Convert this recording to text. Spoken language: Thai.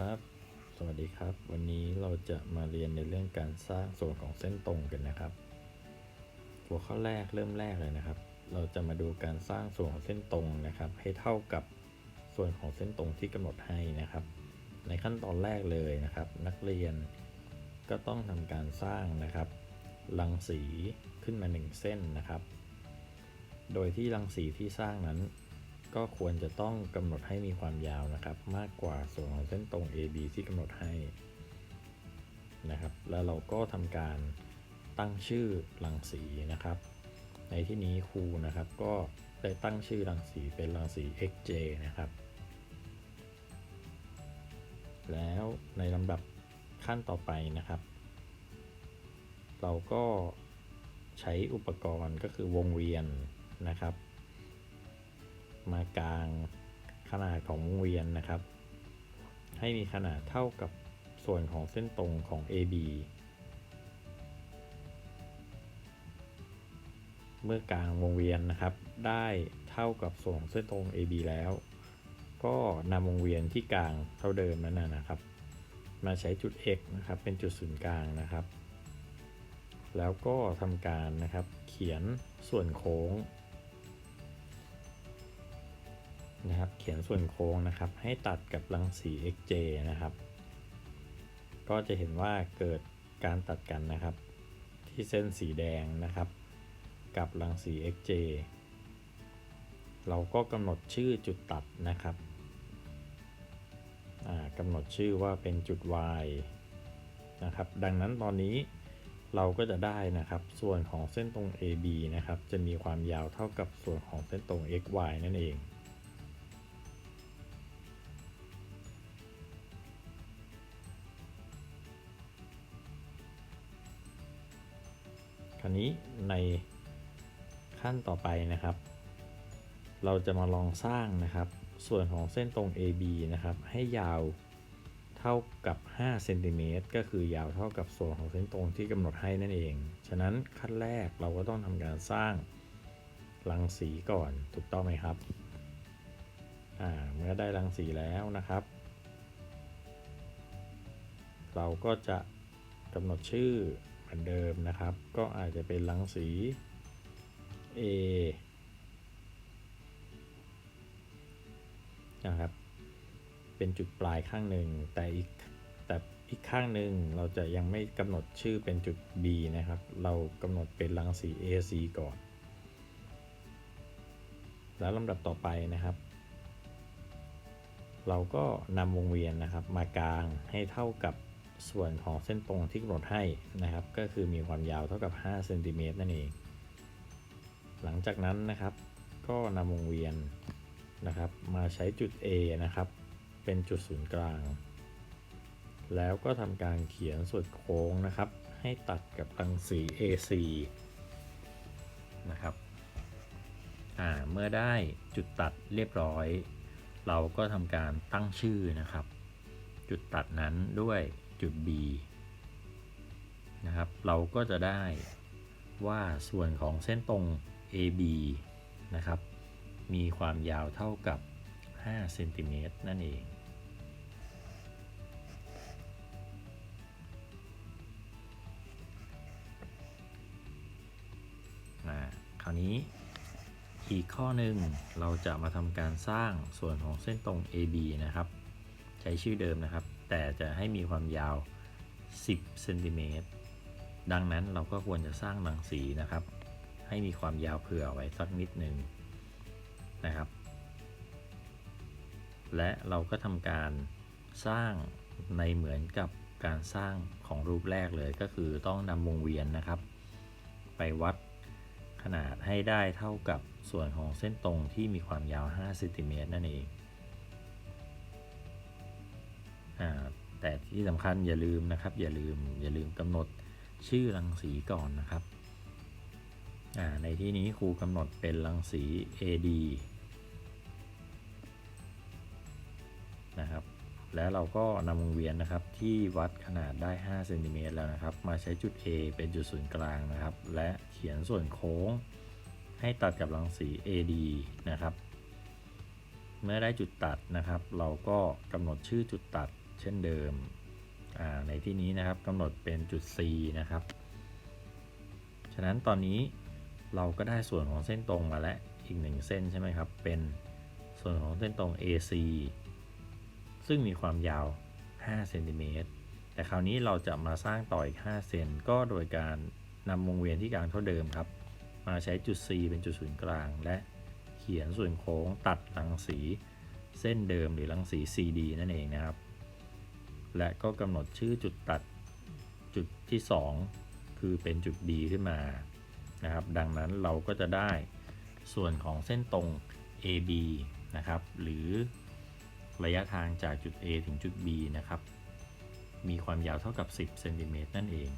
ครับ สวัสดีครับ วันนี้เราจะมาเรียนในเรื่องการสร้างส่วนของเส้นตรงกันนะครับ หัวข้อแรกเริ่มแรกเลยนะครับ เราจะมาดูการสร้างส่วนของเส้นตรงนะครับ ให้เท่ากับส่วนของเส้นตรงที่กำหนดให้นะครับ ในขั้นตอนแรกเลยนะครับ นักเรียนก็ต้องทำการสร้างนะครับรังสีขึ้นมา 1 เส้นนะครับ โดยที่รังสีที่สร้างนั้น ก็ควรจะต้องกำหนดให้มีความยาวนะครับ มากกว่าส่วนของเส้นตรง AB ที่กำหนดให้นะครับ แล้วเราก็ทำการตั้งชื่อรังสีนะครับ ในที่นี้ครูนะครับก็ได้ตั้งชื่อรังสีเป็นรังสี xj นะครับ แล้วในลำดับขั้นต่อไปนะครับ เราก็ใช้อุปกรณ์ก็คือวงเวียนนะครับ มากลางขนาดของวงเวียนนะครับ ให้มีขนาดเท่ากับส่วนของเส้นตรงของ AB เมื่อกลางวงเวียนนะครับ ได้เท่ากับส่วนของเส้นตรง AB แล้ว ก็นำวงเวียนที่กลางเท่าเดิมนั้นนะนะครับ มาใช้จุด x นะครับ เป็นจุดศูนย์กลางนะครับ แล้วก็ทำการนะครับ เขียนส่วนโค้ง นะครับ เขียนส่วนโค้งนะครับ ให้ตัดกับรังสี xj นะครับ ก็จะเห็นว่าเกิดการตัดกันนะครับ ที่เส้นสีแดงนะครับ กับรังสี xj เราก็กำหนดชื่อจุดตัดนะครับกำหนดชื่อว่าเป็นจุด y นะครับ ดังนั้นตอนนี้เราก็จะได้นะครับ ส่วนของเส้นตรง AB นะครับ จะมีความยาวเท่ากับส่วนของเส้นตรง xy นั่นเอง คราวนี้ในขั้นต่อไปนะครับ เราจะมาลองสร้างนะครับ ส่วนของเส้นตรง AB นะครับ ให้ยาวเท่ากับ5เซนติเมตรก็คือยาวเท่ากับส่วนของเส้นตรงที่กำหนดให้นั่นเอง ฉะนั้นขั้นแรกเราก็ต้องทำการสร้างรังสีก่อนถูกต้องไหมครับอ่าเมื่อได้รังสีแล้วนะครับ เราก็จะกำหนดชื่อ มือนเดิมนะครับ ก็อาจจะเป็นรังสี A นะครับ เป็นจุดปลายข้างหนึ่งแต่อีกแต่อีกข้างหนึ่งเราจะยังไม่กำหนดชื่อเป็นจุด B นะครับ เรากำหนดเป็นรังสี AC ก่อน แล้วลำดับต่อไปนะครับ เราก็นำวงเวียนนะครับมากลางให้เท่ากับ ส่วนของเส้นตรงที่กำหนดให้นะครับ ก็คือมีความยาวเท่ากับ5เซนติเมตรนั่นเอง หลังจากนั้นนะครับ ก็นำวงเวียนนะครับ มาใช้จุด A นะครับ เป็นจุดศูนย์กลาง แล้วก็ทำการเขียนส่วนโค้งนะครับ ให้ตัดกับรังสี AC นะครับอ่าเมื่อได้จุดตัดเรียบร้อย เราก็ทำการตั้งชื่อนะครับ จุดตัดนั้นด้วย จุด B นะครับ เราก็จะได้ว่าส่วนของเส้นตรง AB นะครับ มีความยาวเท่ากับ5เซนติเมตรนั่นเองคราวนี้อีกข้อหนึ่งเราจะมาทำการสร้างส่วนของเส้นตรง AB นะครับ ใช้ชื่อเดิมนะครับ แต่จะให้มีความยาว 10เซนติเมตรดังนั้นเราก็ควรจะสร้างรังสีนะครับ ให้มีความยาวเผื่อไว้สักนิดหนึ่งนะครับ และเราก็ทำการสร้างในเหมือนกับการสร้างของรูปแรกเลยก็คือต้องนำวงเวียนนะครับ ไปวัดขนาดให้ได้เท่ากับส่วนของเส้นตรงที่มีความยาว5เซนติเมตรนั่นเอง แต่ที่สำคัญอย่าลืมนะครับ อย่าลืมอย่าลืมกำหนดชื่อรังสีก่อนนะครับในที่นี้ครูกำหนดเป็นรังสี AD นะครับแล้วเราก็นำวงเวียนนะครับที่วัดขนาดได้ 5 เซนติเมตรแล้วนะครับ มาใช้จุด A เป็นจุดศูนย์กลางนะครับ และเขียนส่วนโค้ง ให้ตัดกับรังสี AD นะครับ เมื่อได้จุดตัดนะครับ เราก็กำหนดชื่อจุดตัด เช่นเดิมในที่นี้นะครับกำหนดเป็นจุด C นะครับ ฉะนั้นตอนนี้เราก็ได้ส่วนของเส้นตรงมาแล้วอีกหนึ่งเส้นใช่ไหมครับ เป็นส่วนของเส้นตรง AC ซึ่งมีความยาว 5 เซนติเมตร แต่คราวนี้เราจะมาสร้างต่ออีก 5 เซน ก็โดยการนำวงเวียนที่กลางเท่าเดิมครับ มาใช้จุด C เป็นจุดศูนย์กลาง และเขียนส่วนโค้งตัดรังสีเส้นเดิมหรือรังสี CD นั่นเองนะครับ และก็กำหนดชื่อจุดตัดจุดที่ 2 คือเป็นจุด B ขึ้นมานะครับ ดังนั้นเราก็จะได้ส่วนของเส้นตรง AB นะครับ หรือระยะทางจากจุด A ถึงจุด B นะครับ มีความยาวเท่ากับ 10เซนติเมตรนั่นเอง